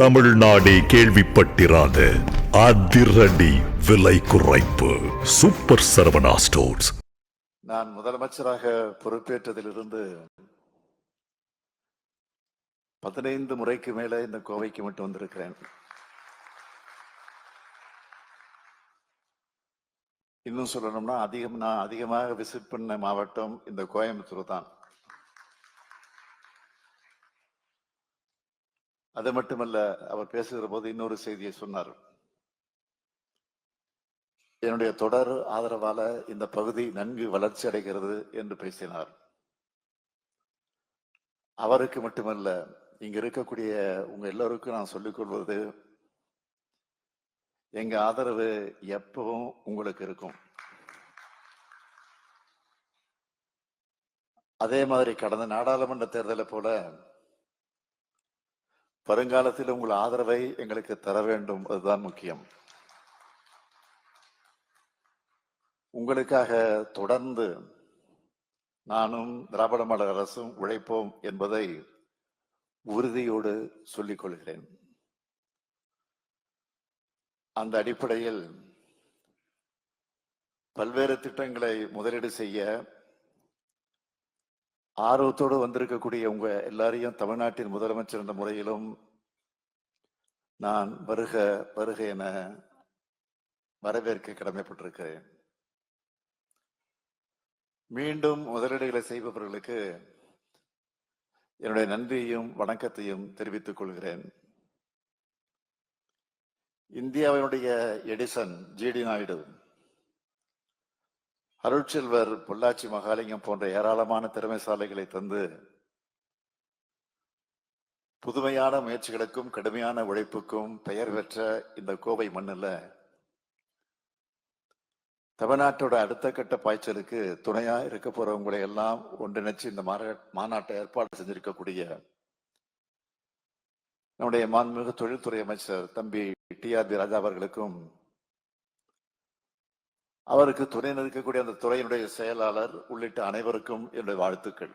தமிழ்நாடே கேள்விப்பட்டிராத அதிரடி விலை குறைப்பு. சூப்பர் சரவணா ஸ்டோர்ஸ் நான் முதலமைச்சராக பொறுப்பேற்றதிலிருந்து பதினைந்து முறைக்கு மேல இந்த கோவைக்கு மட்டும் வந்திருக்கிறேன். இன்னும் சொல்லணும்னா அதிகம் நான் அதிகமாக விசிட் பண்ண மாவட்டம் இந்த கோயம்புத்தூர் தான். அது மட்டுமல்ல அவர் பேசுகிற போது இன்னொரு செய்தியை சொன்னார். என்னுடைய தொடர் ஆதரவால இந்த பகுதி நன்கு வளர்ச்சி அடைகிறது என்று பேசினார். அவருக்கு மட்டுமல்ல இங்க இருக்கக்கூடிய உங்க எல்லோருக்கும் நான் சொல்லிக் கொள்வது எங்க ஆதரவு எப்பவும் உங்களுக்கு இருக்கும். அதே மாதிரி கடந்த நாடாளுமன்ற தேர்தலை போல வருங்காலத்தில் உங்கள் ஆதரவை எங்களுக்கு தர வேண்டும். அதுதான் முக்கியம். உங்களுக்காக தொடர்ந்து நானும் திராவிட மாடல் அரசும் உழைப்போம் என்பதை உறுதியோடு சொல்லிக் கொள்கிறேன். அந்த அடிப்படையில் பல்வேறு திட்டங்களை முதலீடு செய்ய ஆர்வத்தோடு வந்திருக்கக்கூடிய உங்க எல்லாரையும் தமிழ்நாட்டின் முதலமைச்சர் என்ற முறையிலும் நான் வருக வருக என வரவேற்க கடமைப்பட்டிருக்கிறேன். மீண்டும் முதலீடுகளை செய்பவர்களுக்கு என்னுடைய நன்றியையும் வணக்கத்தையும் தெரிவித்துக் கொள்கிறேன். இந்தியாவினுடைய எடிசன் ஜிடி நாயுடு அருட்செல்வர் பொள்ளாச்சி மகாலிங்கம் போன்ற ஏராளமான திறமைசாலைகளை தந்து புதுமையான முயற்சிகளுக்கும் கடுமையான உழைப்புக்கும் பெயர் பெற்ற இந்த கோவை மண்ணில் தமிழ்நாட்டோட அடுத்த கட்ட பாய்ச்சலுக்கு துணையா இருக்க போறவங்களை எல்லாம் ஒன்றிணைச்சு இந்த மாநா- மாநாட்டை ஏற்பாடு செஞ்சிருக்கக்கூடிய நம்முடைய மாண்புமிகு தொழில்துறை அமைச்சர் தம்பி டி ஆர் பி ராஜா அவர்களுக்கும் அவருக்கு துணை நிற்கக்கூடிய அந்த துறையினுடைய செயலாளர் உள்ளிட்ட அனைவருக்கும் என்னுடைய வாழ்த்துக்கள்.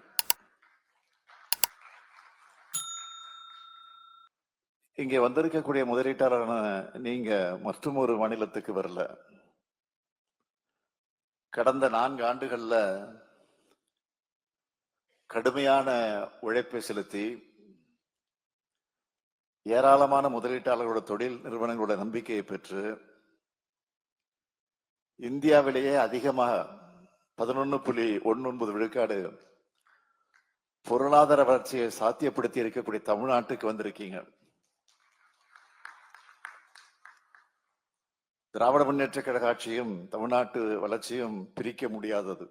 இங்கே வந்திருக்கக்கூடிய முதலீட்டாளரான நீங்க மற்றும் ஒரு மாநிலத்துக்கு வரல. கடந்த நான்கு ஆண்டுகள்ல கடுமையான உழைப்பை செலுத்தி ஏராளமான முதலீட்டாளர்களோட தொழில் நிறுவனங்களோட நம்பிக்கையை பெற்று இந்தியாவிலேயே அதிகமாக பதினொன்னு புள்ளி ஒன்று ஒன்பது விழுக்காடு பொருளாதார வளர்ச்சியை சாத்தியப்படுத்தி இருக்கக்கூடிய தமிழ்நாட்டுக்கு வந்திருக்கீங்க. திராவிட முன்னேற்ற கழக ஆட்சியும் தமிழ்நாட்டு வளர்ச்சியும் பிரிக்க முடியாதது.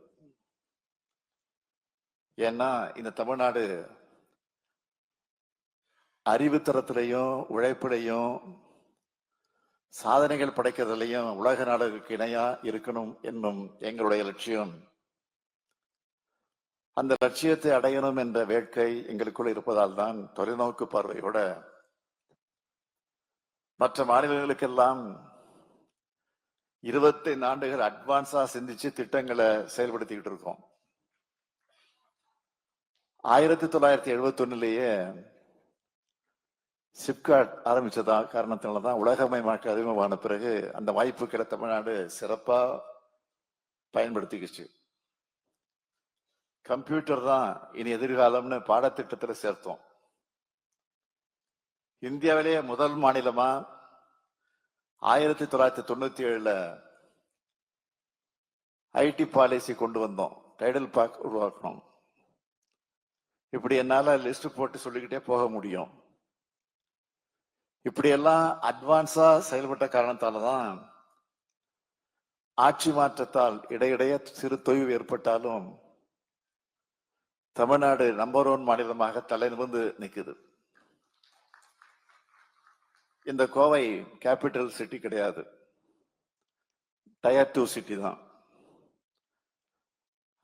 ஏன்னா இந்த தமிழ்நாடு அறிவுத்தரத்திலையும் உழைப்பிலையும் சாதனைகள் படைக்கிறதுலையும் உலக நாடுகளுக்கு இணையா இருக்கணும் என்னும் எங்களுடைய லட்சியம். அந்த லட்சியத்தை அடையணும் என்ற வேட்கை எங்களுக்குள் இருப்பதால் தான் தொலைநோக்கு பார்வையோட மற்ற மாநிலங்களுக்கெல்லாம் இருபத்தைந்து ஆண்டுகள் அட்வான்ஸா சிந்திச்சு திட்டங்களை செயல்படுத்திக்கிட்டு இருக்கோம். ஆயிரத்தி தொள்ளாயிரத்தி எழுபத்தி ஒன்னுலேயே சிப்காட் ஆரம்பிச்சதா காரணத்தினாலதான் உலகமயமாக்க அறிமுகமான பிறகு அந்த வாய்ப்புகளை தமிழ்நாடு சிறப்பாக பயன்படுத்திக்கிச்சு. கம்ப்யூட்டர் தான் இனி எதிர்காலம்னு பாடத்திட்டத்தில் சேர்த்தோம். இந்தியாவிலேயே முதல் மாநிலமா ஆயிரத்தி தொள்ளாயிரத்தி தொண்ணூத்தி ஏழுல ஐடி பாலிசி கொண்டு வந்தோம். டைடல் பார்க் உருவாக்கணும். இப்படி என்னால லிஸ்ட் போட்டு சொல்லிக்கிட்டே போக முடியும். இப்படியெல்லாம் அட்வான்ஸா செயல்பட்ட காரணத்தால தான் ஆட்சி மாற்றத்தால் இடையிடையே சிறு தொய்வு ஏற்பட்டாலும் தமிழ்நாடு நம்பர் ஒன் மாநிலமாக தலை நிமிர்ந்து நிற்குது இந்த கோவை கேபிட்டல் சிட்டி கிடையாது. டயர் டூ சிட்டி தான்.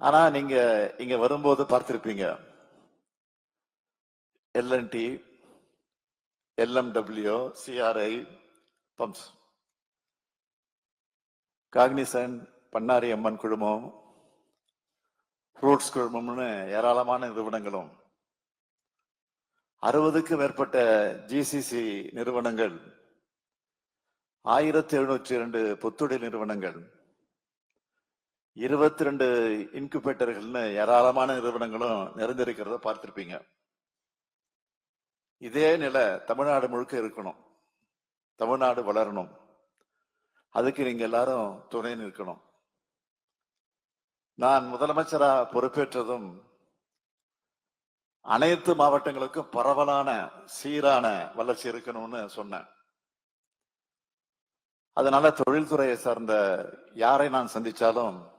ஆனா நீங்க இங்க வரும்போது பார்த்திருப்பீங்க. L&T LMW CRI pumps Cognizant Bannari Amman குழுமம் ஃப்ரூட்ஸ் குழுமம்னு ஏராளமான நிறுவனங்களும். அறுபதுக்கும் மேற்பட்ட ஜிசிசி நிறுவனங்கள். ஆயிரத்தி எழுநூற்றி ரெண்டு புத்தொழில் நிறுவனங்கள். இருபத்தி ரெண்டு இன்குபேட்டர்கள்னு ஏராளமான நிறுவனங்களும் நிறைந்திருக்கிறத பார்த்திருப்பீங்க. இதே நிலை தமிழ்நாடு முழுக்க இருக்கணும். தமிழ்நாடு வளரணும். அதுக்கு நீங்க எல்லாரும் துணை நிற்கணும். நான் முதலமைச்சரா பொறுப்பேற்றதும் அனைத்து மாவட்டங்களுக்கும் பரவலான சீரான வளர்ச்சி இருக்கணும்னு சொன்னேன். அதனால தொழில்துறையை சார்ந்த யாரை நான் சந்திச்சாலும்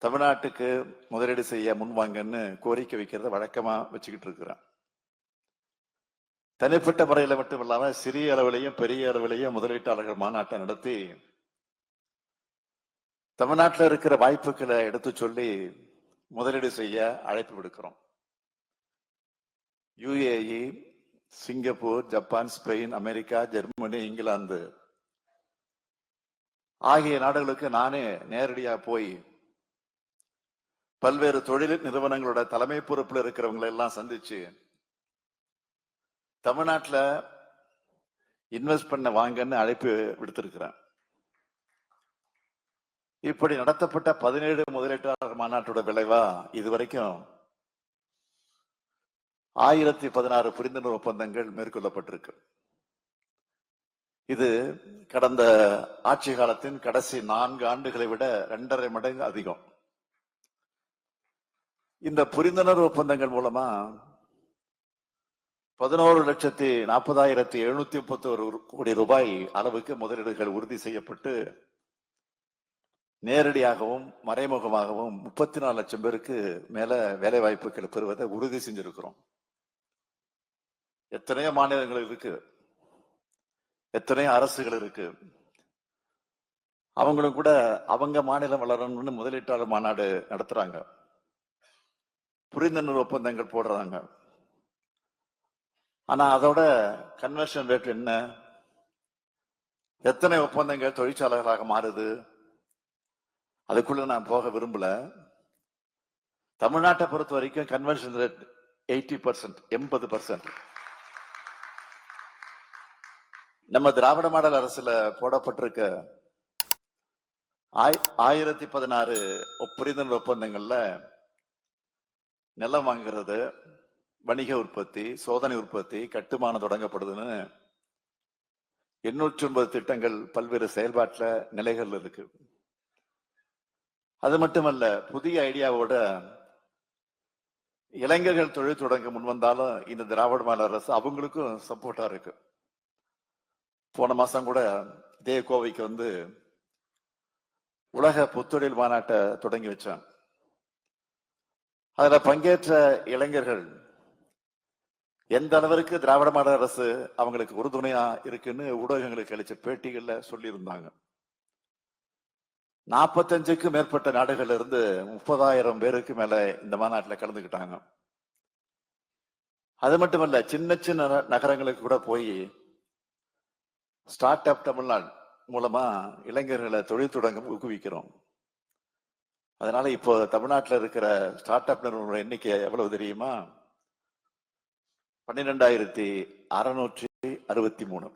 தமிழ்நாட்டுக்கு முதலீடு செய்ய முன்வாங்கன்னு கோரிக்கை வைக்கிறத வழக்கமா வச்சுக்கிட்டு இருக்கிறேன். தனிப்பட்ட முறையில் மட்டும் இல்லாமல் சிறிய அளவிலையும் பெரிய அளவிலையும் முதலீட்டாளர்கள் மாநாட்டை நடத்தி தமிழ்நாட்டில் இருக்கிற வாய்ப்புகளை எடுத்து சொல்லி முதலீடு செய்ய அழைப்பு விடுக்கிறோம். UAE Singapore Japan Spain America Germany England ஆகிய நாடுகளுக்கு நானே நேரடியா போய் பல்வேறு தொழில் நிறுவனங்களோட தலைமை பொறுப்பில் இருக்கிறவங்களை எல்லாம் சந்திச்சு தமிழ்நாட்டில் இன்வெஸ்ட் பண்ண வாங்கன்னு அழைப்பு விடுத்திருக்கிறேன். இப்படி நடத்தப்பட்ட பதினேழு முதலீட்டாளர் மாநாட்டோட விளைவா இதுவரைக்கும் ஆயிரத்தி பதினாறு புரிந்துணர்வு ஒப்பந்தங்கள் மேற்கொள்ளப்பட்டிருக்கு. இது கடந்த ஆட்சி காலத்தின் கடைசி நான்கு ஆண்டுகளை விட இரண்டரை மடங்கு அதிகம். இந்த புரிந்துணர்வு ஒப்பந்தங்கள் மூலமா பதினோரு லட்சத்தி நாற்பதாயிரத்தி எழுநூத்தி முப்பத்தி ஒரு கோடி ரூபாய் அளவுக்கு முதலீடுகள் உறுதி செய்யப்பட்டு நேரடியாகவும் மறைமுகமாகவும் முப்பத்தி நாலு லட்சம் பேருக்கு மேல வேலை வாய்ப்புகள் பெறுவதை உறுதி செஞ்சிருக்கிறோம். எத்தனையோ மாநிலங்கள் இருக்கு. எத்தனையோ அரசுகள் இருக்கு. அவங்களும் கூட அவங்க மாநிலம் வளரணும்னு முதலீட்டாளர் மாநாடு நடத்துறாங்க. புரிந்துணர்வு ஒப்பந்தங்கள் போடுறாங்க. ஆனா அதோட கன்வர்ஷன் ரேட் என்ன? எத்தனை ஒப்பந்தங்கள் தொழிற்சாலைகளாக மாறுது? அதுக்குள்ள நான் போக விரும்பல. தமிழ்நாட்டை பொறுத்த வரைக்கும் கன்வர்ஷன் ரேட் எயிட்டி பர்சன்ட் எண்பது பர்சன்ட் நம்ம திராவிட மாடல் அரசுல போடப்பட்டிருக்க ஆயிரத்தி பதினாறு புரிதல் ஒப்பந்தங்கள்ல நிலம் வாங்குறது வணிக உற்பத்தி சோதனை உற்பத்தி கட்டுமானம் தொடங்கப்படுதுன்னு எண்ணூற்றி ஒன்பது திட்டங்கள் பல்வேறு செயல்பாட்டுல நிலைகள் இருக்கு. அது மட்டுமல்ல புதிய ஐடியாவோட இளைஞர்கள் தொழில் தொடங்க முன் வந்தாலும் இந்த திராவிட மாநில அரசு அவங்களுக்கும் சப்போர்ட்டா இருக்கு. போன மாசம் கூட இதே கோவைக்கு வந்து உலக புத்தொழில் மாநாட்டை தொடங்கி வச்சான் அதுல பங்கேற்ற இளைஞர்கள் எந்த அளவிற்கு திராவிட மாடல் அரசு அவங்களுக்கு உறுதுணையா இருக்குன்னு ஊடகங்களுக்கு அளிச்ச பேட்டிகள்ல சொல்லியிருந்தாங்க. நாற்பத்தஞ்சுக்கும் மேற்பட்ட நாடுகள்ல இருந்து முப்பதாயிரம் பேருக்கு மேல இந்த மாநாட்டில் கலந்துக்கிட்டாங்க. அது மட்டுமல்ல சின்ன சின்ன ந- நகரங்களுக்கு கூட போய் ஸ்டார்ட் அப் தமிழ்நாடு மூலமா இளைஞர்களை தொழில் தொடங்க ஊக்குவிக்கிறோம். அதனால இப்போ தமிழ்நாட்டில் இருக்கிற ஸ்டார்ட் அப் நிறுவனங்களோட எண்ணிக்கை எவ்வளவு தெரியுமா? பன்னிரெண்டாயிரத்தி அறுநூற்றி அறுபத்தி மூணு.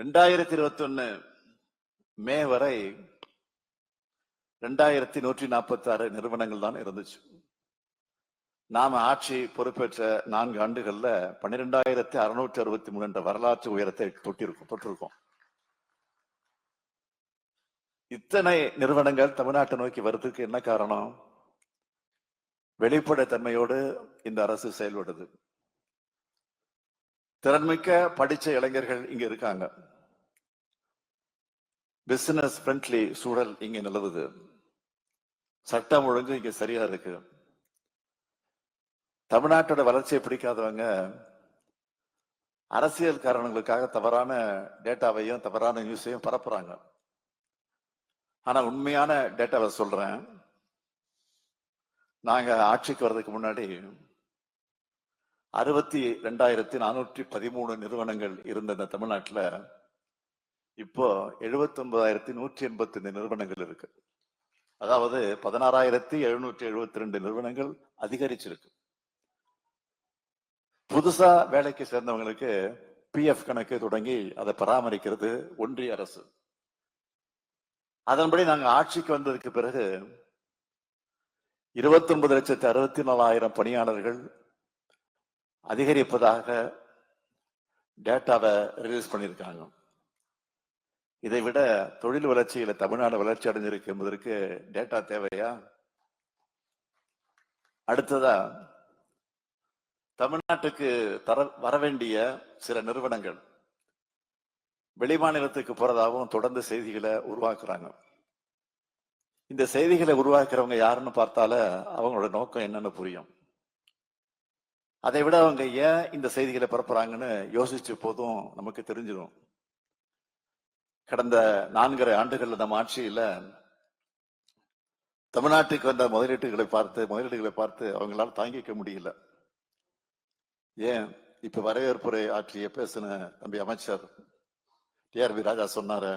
ரெண்டாயிரத்தி இருபத்தி ஒன்னு மே வரை ரெண்டாயிரத்தி நூற்றி நாற்பத்தி ஆறு நிறுவனங்கள் தான் இருந்துச்சு. நாம ஆட்சி பொறுப்பேற்ற நான்கு ஆண்டுகள்ல பன்னிரெண்டாயிரத்தி அறுநூற்றி அறுபத்தி மூணு என்ற வரலாற்று உயரத்தை தொட்டிருக்கோம் தொட்டிருக்கோம். இத்தனை நிறுவனங்கள் தமிழ்நாட்டை நோக்கி வர்றதுக்கு என்ன காரணம்? வெளிப்படைத்தன்மையோடு இந்த அரசு செயல்படுது திறன்மிக்க படித்த இளைஞர்கள் இங்க இருக்காங்க. பிசினஸ் ஃப்ரெண்ட்லி சூழல் இங்க நிலவுது. சட்டம் ஒழுங்கு இங்க சரியா இருக்கு. தமிழ்நாட்டோட வளர்ச்சியை பிடிக்காதவங்க அரசியல் காரணங்களுக்காக தவறான டேட்டாவையும் தவறான நியூஸையும் பரப்புறாங்க. ஆனா உண்மையான டேட்டாவை சொல்றேன். நாங்க ஆட்சிக்கு வர்றதுக்கு முன்னாடி அறுபத்தி ரெண்டாயிரத்தி நானூற்றி பதிமூணு நிறுவனங்கள் இருந்த இந்த தமிழ்நாட்டுல. இப்போ எழுபத்தொன்பதாயிரத்தி நூற்றி எண்பத்து நிறுவனங்கள் இருக்கு. அதாவது பதினாறாயிரத்தி எழுநூற்றி எழுபத்தி ரெண்டு நிறுவனங்கள் அதிகரிச்சிருக்கு. புதுசா வேலைக்கு சேர்ந்தவங்களுக்கு பிஎஃப் கணக்கு தொடங்கி அதை பராமரிக்கிறது ஒன்றிய அரசு. அதன்படி நாங்கள் ஆட்சிக்கு வந்ததுக்கு பிறகு இருபத்தி ஒன்பது லட்சத்தி அறுபத்தி நாலாயிரம் பணியாளர்கள் அதிகரிப்பதாக டேட்டாவை ரிலீஸ் பண்ணியிருக்காங்க. இதை விட தொழில் வளர்ச்சியில தமிழ்நாடு வளர்ச்சி அடைஞ்சிருக்கு என்பதற்கு டேட்டா தேவையா? அடுத்ததா தமிழ்நாட்டுக்கு தர வர வேண்டிய சில நிறுவனங்கள் வெளிமாநிலத்துக்கு போறதாகவும் தொடர்ந்து செய்திகளை உருவாக்குறாங்க. இந்த செய்திகளை உருவாக்குறவங்க யாருன்னு பார்த்தால அவங்களோட நோக்கம் என்னன்னு புரியும். அதை விட அவங்க ஏன் இந்த செய்திகளை பரப்புறாங்கன்னு யோசிச்சு போதும் நமக்கு தெரிஞ்சிடும் கடந்த நான்கரை ஆண்டுகள்ல நம்ம ஆட்சியில தமிழ்நாட்டுக்கு வந்த முதலீட்டுகளை பார்த்து முதலீடுகளை பார்த்து அவங்களால தாங்கிக்க முடியல. ஏன்? இப்ப வரவேற்புரை ஆற்றிய பேசின தம்பி அமைச்சர் டிஆர்பி ராஜா சொன்னாரு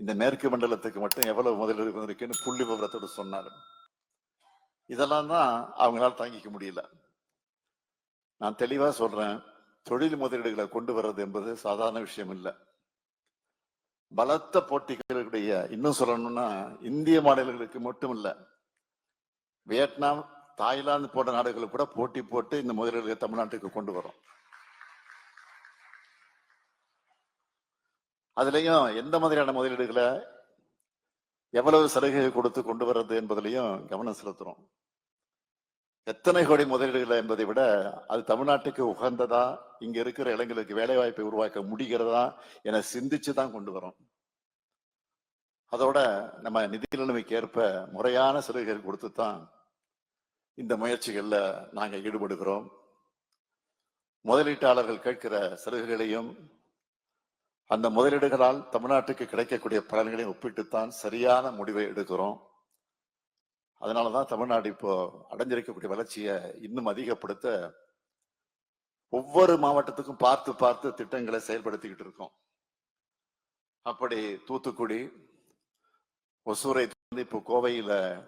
இந்த மேற்கு மண்டலத்துக்கு மட்டும் எவ்வளவு முதலீடு வந்திருக்குன்னு புள்ளி விவரத்தோடு சொன்னாரு. இதெல்லாம் தான் அவங்களால தாங்கிக்க முடியல. நான் தெளிவா சொல்றேன் தொழில் முதலீடுகளை கொண்டு வர்றது என்பது சாதாரண விஷயம் இல்லை. பலத்த போட்டிகளுடைய இன்னும் சொல்லணும்னா இந்திய மாநிலங்களுக்கு மட்டும் இல்லை வியட்நாம் தாய்லாந்து போன்ற நாடுகளுக்கு கூட போட்டி போட்டு இந்த முதலீடுகளை தமிழ்நாட்டுக்கு கொண்டு வரோம் அதுலயும் எந்த மாதிரியான முதலீடுகளை எவ்வளவு சலுகை கொடுத்து கொண்டு வர்றது என்பதிலையும் கவனம் செலுத்துறோம். எத்தனை கோடி முதலீடுகளை என்பதை விட அது தமிழ்நாட்டுக்கு உகந்ததா இங்க இருக்கிற இளைஞர்களுக்கு வேலை வாய்ப்பை உருவாக்க முடிகிறதா என சிந்திச்சு தான் கொண்டு வரோம் அதோட நம்ம நிதி நிலைமைக்கு ஏற்ப முறையான சலுகைகள் கொடுத்து தான் இந்த முயற்சிகளில் நாங்கள் ஈடுபடுகிறோம். முதலீட்டாளர்கள் கேட்கிற சலுகைகளையும் அந்த முதலீடுகளால் தமிழ்நாட்டுக்கு கிடைக்கக்கூடிய பலன்களையும் ஒப்பிட்டுத்தான் சரியான முடிவை எடுக்கிறோம். அதனாலதான் தமிழ்நாடு இப்போ அடைஞ்சிருக்கக்கூடிய வளர்ச்சியை இன்னும் அதிகப்படுத்த ஒவ்வொரு மாவட்டத்துக்கும் பார்த்து பார்த்து திட்டங்களை செயல்படுத்திக்கிட்டு இருக்கோம். அப்படி தூத்துக்குடி ஒசூரை இப்போ கோவையில்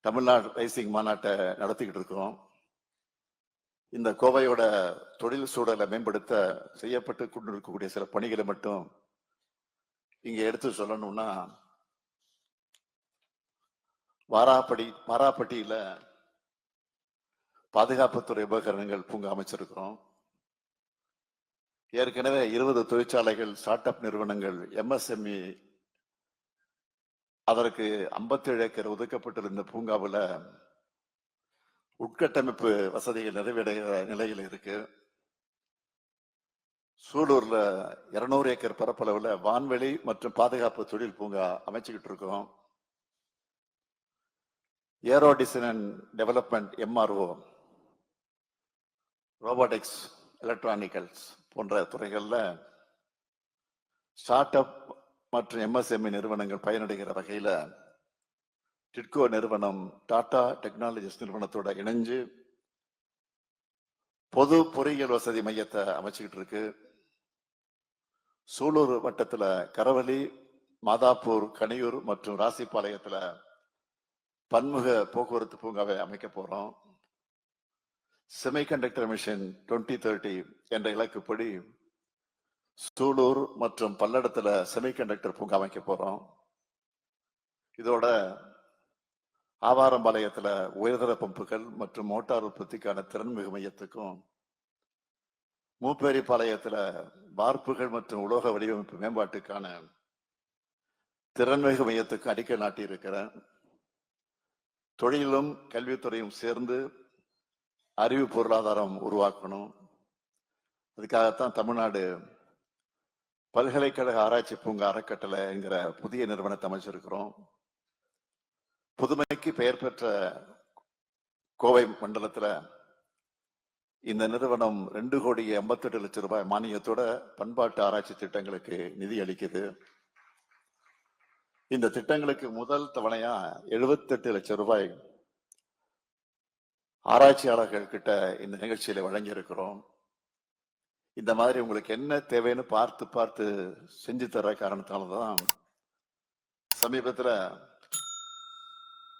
தமிழ்நாடு ரைசிங் மாநாட்டை நடத்திக்கிட்டு இருக்கிறோம். இந்த கோவையோட தொழில் சூழலை மேம்படுத்த செய்யப்பட்டு கொண்டிருக்கக்கூடிய சில பணிகளை மட்டும் இங்க எடுத்து சொல்லணும்னா வாராப்படி வாராப்பட்டியில பாதுகாப்புத்துறை உபகரணங்கள் பூங்கா அமைச்சிருக்கிறோம். ஏற்கனவே இருபது தொழிற்சாலைகள் ஸ்டார்ட் அப் நிறுவனங்கள் எம்எஸ்எம்இ அதற்கு 57 ஏக்கர் ஒதுக்கப்பட்டிருந்த பூங்காவில் உட்கட்டமைப்பு வசதிகள் நிறைவேற நிலையில் இருக்கு. சூலூர்ல 200 ஏக்கர் பரப்பளவுல வான்வெளி மற்றும் பாதுகாப்பு தொழில் பூங்கா அமைச்சுக்கிட்டு இருக்கோம். Aero design and development MRO robotics electronicals போன்ற துறைகளில் ஸ்டார்ட் அப் மற்றும் எம்எஸ்எம்இ நிறுவனங்கள் பயனடைகிற வகையில் டிட்கோ நிறுவனம் டாடா டெக்னாலஜிஸ் நிறுவனத்தோட இணைஞ்சு பொது பொறியியல் வசதி மையத்தை அமைச்சுக்கிட்டு இருக்கு. சூலூர் வட்டத்தில் கரவலி மாதாப்பூர் கனியூர் மற்றும் ராசிப்பாளையத்தில் பன்முக போக்குவரத்து பூங்காவை அமைக்க போகிறோம் செமிகண்டக்டர் மிஷன் 2030 தேர்ட்டி என்ற இலக்குப்படி சூலூர் மற்றும் பல்லடத்தில் செமிகண்டக்டர் பூங்கா அமைக்க போகிறோம் இதோட ஆவாரம்பாளையத்தில் உயர்தர பம்புகள் மற்றும் மோட்டார் உற்பத்திக்கான திறன்மிகு மையத்துக்கும் மூப்பேரிப்பாளையத்தில் வார்ப்புகள் மற்றும் உலோக வடிவமைப்பு மேம்பாட்டுக்கான திறன்மிகு மையத்துக்கு அடிக்கல் நாட்டியிருக்கிறேன் தொழிலும் கல்வித்துறையும் சேர்ந்து அறிவு பொருளாதாரம் உருவாக்கணும். அதுக்காகத்தான் தமிழ்நாடு பல்கலைக்கழக ஆராய்ச்சி பூங்கா அறக்கட்டளை என்கிற புதிய நிறுவனத்தை அமைச்சிருக்கிறோம். புதுமைக்கு பெயர் பெற்ற கோவை மண்டலத்தில் இந்த நிறுவனம் ரெண்டு கோடி எண்பத்தெட்டு லட்சம் ரூபாய் மானியத்தோட பண்பாட்டு ஆராய்ச்சி திட்டங்களுக்கு நிதி அளிக்குது. இந்த திட்டங்களுக்கு முதல் தவணையா 78 லட்சம் ரூபாய் ஆராய்ச்சியாளர்கள் கிட்ட இந்த நிகழ்ச்சியில வழங்கி இருக்கிறோம் இந்த மாதிரி உங்களுக்கு என்ன தேவைன்னு பார்த்து பார்த்து செஞ்சு தர காரணத்தால தான் சமீபத்தில்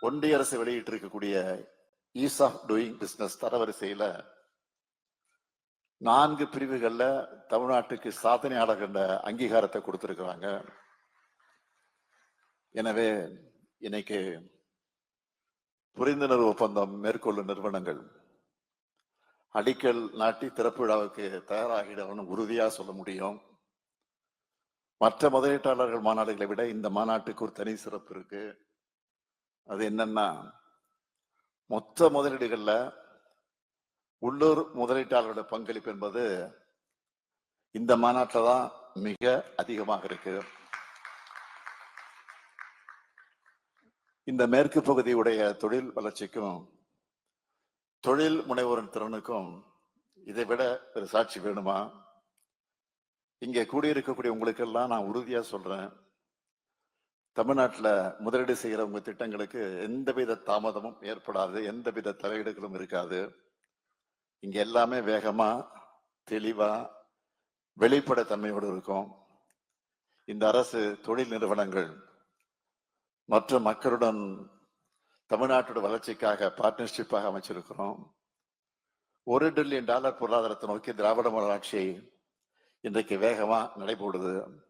ஒன்றிய அரசு வெளியிட்டு இருக்கக்கூடிய ஈஸ் ஆஃப் டூயிங் பிஸ்னஸ் தரவரிசையில நான்கு பிரிவுகள்ல தமிழ்நாட்டுக்கு சாதனையாளர் என்ற அங்கீகாரத்தை கொடுத்திருக்கிறாங்க. எனவே இன்னைக்கு புரிந்துணர்வு ஒப்பந்தம் மேற்கொள்ளும் நிறுவனங்கள் அடிக்கல் நாட்டி திறப்பு விழாவுக்கு தயாராகிடவும் உறுதியா சொல்ல முடியும். மற்ற முதலீட்டாளர்கள் மாநாடுகளை விட இந்த மாநாட்டுக்கு ஒரு தனி சிறப்பு இருக்கு. அது என்னன்னா மொத்த முதலீடுகள்ல உள்ளூர் முதலீட்டாளர்களோட பங்களிப்பு என்பது இந்த மாநாட்டில் தான் மிக அதிகமாக இருக்கு. இந்த மேற்கு பகுதியுடைய தொழில் வளர்ச்சிக்கும் தொழில் முனைவோரின் திறனுக்கும் இதை விட ஒரு சாட்சி வேணுமா? இங்கே கூடியிருக்கக்கூடிய உங்களுக்கெல்லாம் நான் உறுதியாக சொல்றேன். தமிழ்நாட்டில் முதலீடு செய்கிற உங்க திட்டங்களுக்கு எந்தவித தாமதமும் ஏற்படாது எந்தவித தலையீடுகளும் இருக்காது. இங்க எல்லாமே வேகமா தெளிவா வெளிப்படைத்தன்மையோடு இருக்கும். இந்த அரசு தொழில் நிறுவனங்கள் மற்ற மக்களுடன் தமிழ்நாட்டோட வளர்ச்சிக்காக பார்ட்னர்ஷிப்பாக அமைச்சிருக்கிறோம். ஒரு டிரில்லியன் டாலர் பொருளாதாரத்தை நோக்கி திராவிட மாடல் இன்றைக்கு வேகமாக நடைபோடுது.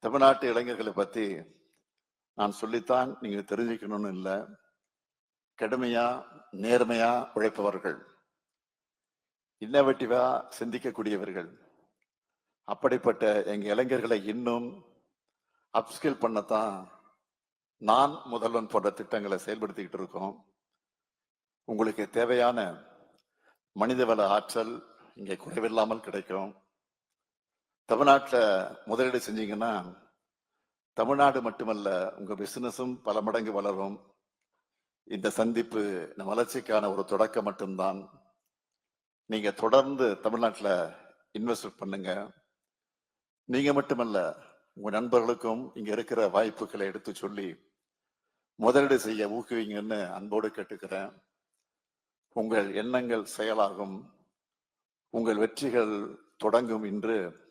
தமிழ்நாட்டு இளைஞர்களை பத்தி நான் சொல்லித்தான் நீங்க தெரிஞ்சுக்கணும்னு இல்லை. கடுமையா நேர்மையா உழைப்பவர்கள். இன்னோவேட்டிவா சிந்திக்கக்கூடியவர்கள். அப்படிப்பட்ட எங்க இளைஞர்களை இன்னும் அப்ஸ்கில் பண்ணத்தான் நான் முதல்வன் போன்ற திட்டங்களை செயல்படுத்திக்கிட்டு இருக்கோம். உங்களுக்கு தேவையான மனிதவள ஆற்றல் இங்கே குறைவில்லாமல் கிடைக்கும். தமிழ்நாட்டில் முதலீடு செஞ்சீங்கன்னா தமிழ்நாடு மட்டுமல்ல உங்க பிசினஸும் பல மடங்கு வளரும். இந்த சந்திப்பு இந்த வளர்ச்சிக்கான ஒரு தொடக்கம் மட்டும்தான். நீங்க தொடர்ந்து தமிழ்நாட்டில் இன்வெஸ்ட் பண்ணுங்க. நீங்க மட்டுமல்ல உங்க நண்பர்களுக்கும் இங்க இருக்கிற வாய்ப்புகளை எடுத்து சொல்லி முதலீடு செய்ய ஊக்குவிங்கன்னு அன்போடு கேட்டுக்கிறேன். உங்கள் எண்ணங்கள் செயலாகும். உங்கள் வெற்றிகள் தொடங்கும் இன்று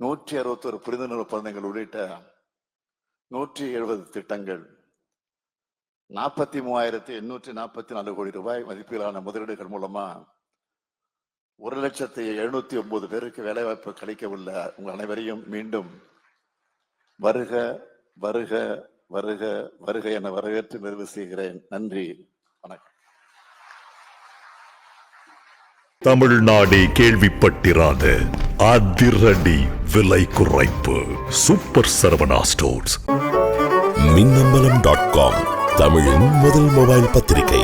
நூற்றி அறுபத்தொரு புரிந்துணர்வு ஒப்பந்தங்கள் உள்ளிட்ட நூற்றி எழுபது திட்டங்கள் நாற்பத்தி மூவாயிரத்தி எண்ணூற்றி நாற்பத்தி நாலு கோடி ரூபாய் மதிப்பிலான முதலீடுகள் மூலமா ஒரு லட்சத்தி எழுநூத்தி ஒன்பது பேருக்கு வேலைவாய்ப்பு கிடைக்க உள்ள உங்கள் அனைவரையும் மீண்டும் வருக வருக வருக வருக என வரவேற்று நிறைவு செய்கிறேன். நன்றி. வணக்கம். தமிழ்நாடே கேள்விப்பட்டிராத அதிரடி விலை குறைப்பு. Super Saravana stores Minnambalam dot com தமிழின் முதல் மொபைல் பத்திரிகை.